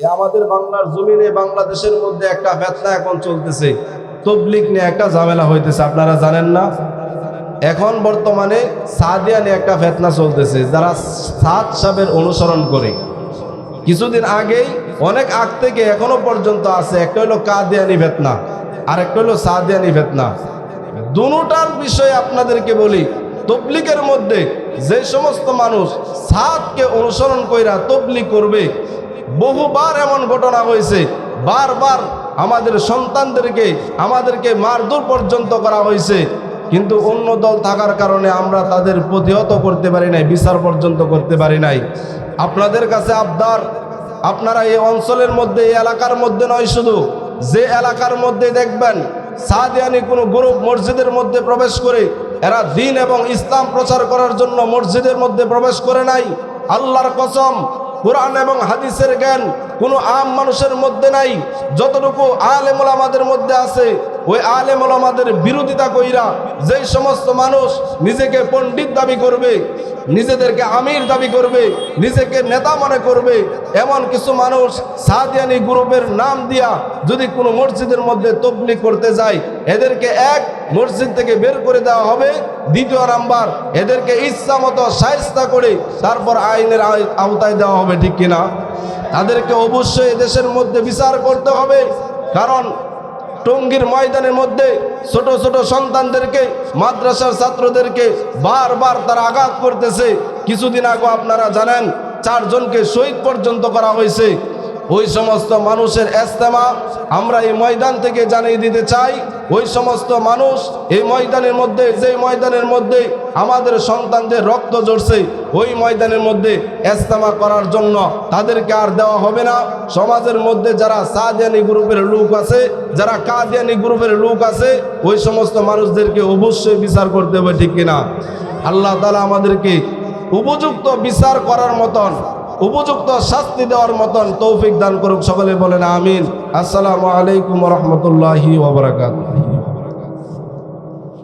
আমাদের বাংলার জমিনে বাংলাদেশের মধ্যে একটা ব্যথা এখন চলতেছে। তবলিক নিয়ে একটা ঝামেলা হইতেছে, আপনারা জানেন না? এখন বর্তমানে সাদিয়া নিয়ে একটা ফেতনা চলতেছে, যারা সাদ সাহেবের অনুসরণ করে। কিছুদিন আগেই অনেক আগ থেকে এখনও পর্যন্ত আছে, একটা হলো কাদিয়ানি ফেতনা আর একটা হলো সাদিয়ানি ফেতনা। দুটার বিষয়ে আপনাদেরকে বলি তবলিকের মধ্যে যে সমস্ত মানুষ সাদকে অনুসরণ কইরা তবলিক করবে বহুবার এমন ঘটনা হয়েছে। বারবার আমাদের সন্তানদেরকে, আমাদেরকে মারধর পর্যন্ত করা হয়েছে। কিন্তু অন্য দল থাকার কারণে আমরা তাদের প্রতিহত করতে পারি নাই, বিচার পর্যন্ত করতে পারি নাই। আপনাদের কাছে আবদার, আপনারা এই অঞ্চলের মধ্যে, এই এলাকার মধ্যে নয় শুধু, যে এলাকার মধ্যে দেখবেন সাদিয়ানি কোনো গ্রুপ মসজিদের মধ্যে প্রবেশ করে, এরা দিন এবং ইসলাম প্রচার করার জন্য মসজিদের মধ্যে প্রবেশ করে নাই। আল্লাহর কসম কোরআন এবং হাদিসের জ্ঞান কোনো আম মানুষের মধ্যে নাই যতটুকু আলেমুল আমাদের মধ্যে আছে ওই আলেমুল আমাদের বিরোধিতা কইরা যেই সমস্ত মানুষ নিজেকে পণ্ডিত দাবি করবে, নিজেদেরকে আমির দাবি করবে, নিজেকে নেতা মনে করবে, এমন কিছু মানুষ সাদিয়ানি গ্রুপের নাম দিয়া যদি কোনো মসজিদের মধ্যে তবলিগ করতে যায়, এদেরকে এক মসজিদ থেকে বের করে দেওয়া হবে, দ্বিতীয় নাম্বার এদেরকে ইচ্ছা মতো সায়স্তা করে তারপর আইনের আই- আওতায় দেওয়া হবে, ঠিক কিনা? তাদেরকে অবশ্যই দেশের মধ্যে বিচার করতে হবে, কারণ টঙ্গীর ময়দানের মধ্যে ছোট ছোট সন্তানদেরকে, মাদ্রাসার ছাত্রদেরকে বারবার তারা আঘাত করতেছে। কিছুদিন আগে আপনারা জানেন, চারজনকে শহীদ পর্যন্ত করা হয়েছে। ওই সমস্ত মানুষের এস্তেমা আমরা এই ময়দান থেকে জানিয়ে দিতে চাই। ওই সমস্ত মানুষ এই ময়দানের মধ্যে যে ময়দানের মধ্যে আমাদের সন্তানদের রক্ত জড়ছে ওই ময়দানের মধ্যে এস্তেমা করার জন্য তাদেরকে আর দেওয়া হবে না। সমাজের মধ্যে যারা সাদিয়ানি গ্রুপের লোক আছে, যারা কাদিয়ানি গ্রুপের লোক আছে, ওই সমস্ত মানুষদেরকে অবশ্যই বিচার করতে হবে, ঠিক কিনা? আল্লাহ তালা আমাদেরকে উপযুক্ত বিচার করার মতন উপযুক্ত শাস্তি দেওয়ার মতন তৌফিক দান করুক। সকলে বলেন আমিন। আসসালামু আলাইকুম রহমতুল্লাহি ওবরাকাত